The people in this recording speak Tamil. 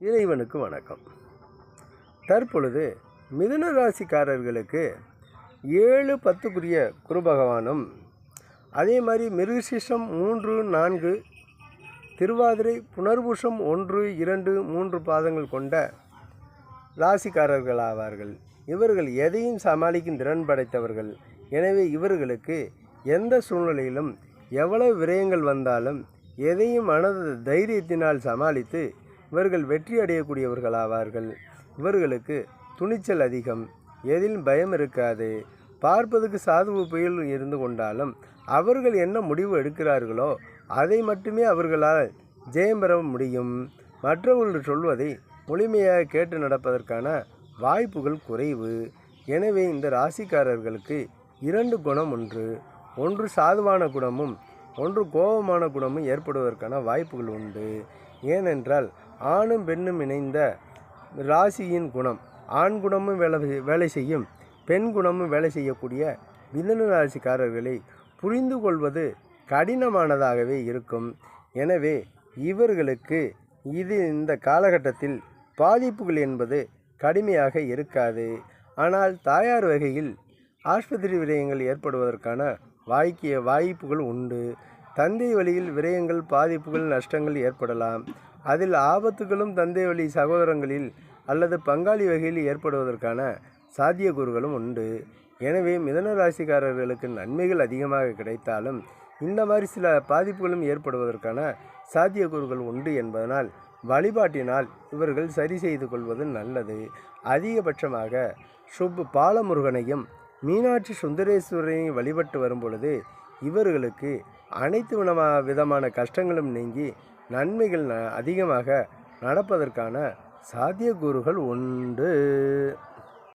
இறைவனுக்கு வணக்கம். தற்பொழுது மிதுன ராசிக்காரர்களுக்கு ஏழு பத்துக்குரிய குரு பகவானும் அதே மாதிரி மிருகசிஷம் மூன்று நான்கு திருவாதிரை புனர்பூஷம் ஒன்று இரண்டு மூன்று பாதங்கள் கொண்ட ராசிக்காரர்கள் ஆவார்கள் இவர்கள் எதையும் சமாளிக்கும் திறன் படைத்தவர்கள். எனவே இவர்களுக்கு எந்த சூழ்நிலையிலும் எவ்வளவு விரயங்கள் வந்தாலும் எதையும் மனது தைரியத்தினால் சமாளித்து இவர்கள் வெற்றி அடையக்கூடியவர்களாவார்கள். இவர்களுக்கு துணிச்சல் அதிகம். எதிலும் பயம் இருக்காது. பார்ப்பதுக்கு சாதுவு புயல் இருந்து கொண்டாலும் அவர்கள் என்ன முடிவு எடுக்கிறார்களோ அதை மட்டுமே அவர்களால் ஜெயம் பெற முடியும். மற்றவர்கள் சொல்வதை முழுமையாக கேட்டு நடப்பதற்கான வாய்ப்புகள் குறைவு. எனவே இந்த ராசிக்காரர்களுக்கு இரண்டு குணம் ஒன்று. ஒன்று சாதுவான குணமும் ஒன்று கோபமான குணமும் ஏற்படுவதற்கான வாய்ப்புகள் உண்டு. ஏனென்றால் ஆணும் பெண்ணும் இணைந்த ராசியின் குணம். ஆண் குணமும் வேலை வேலை செய்யும். பெண் குணமும் வேலை செய்யக்கூடிய மிதன ராசிக்காரர்களை புரிந்து கொள்வது கடினமானதாகவே இருக்கும். எனவே இவர்களுக்கு இது இந்த காலகட்டத்தில் பாதிப்புகள் என்பது கடுமையாக இருக்காது. ஆனால் தாயார் வகையில் ஆஸ்பத்திரி விரயங்கள் ஏற்படுவதற்கான வாய்க்கிய வாய்ப்புகள் உண்டு. தந்தை வழியில் விரயங்கள் பாதிப்புகள் நஷ்டங்கள் ஏற்படலாம். அதில் ஆபத்துகளும் தந்தை வழி சகோதரங்களில் அல்லது பங்காளி வகையில் ஏற்படுவதற்கான சாத்தியக்கூறுகளும் உண்டு. எனவே மிதன ராசிக்காரர்களுக்கு நன்மைகள் அதிகமாக கிடைத்தாலும் இந்த மாதிரி சில பாதிப்புகளும் ஏற்படுவதற்கான சாத்தியக்கூறுகள் உண்டு என்பதனால் வழிபாட்டினால் இவர்கள் சரி செய்து கொள்வது நல்லது. அதிகபட்சமாக சுப் பாலமுருகனையும் மீனாட்சி சுந்தரேஸ்வரரையும் வழிபட்டு வரும் பொழுது இவர்களுக்கு அனைத்து விதமா விதமான கஷ்டங்களும் நீங்கி நன்மைகள் ந- அதிகமாக நடப்பதற்கான சாத்தியக்கூறுகள் உண்டு.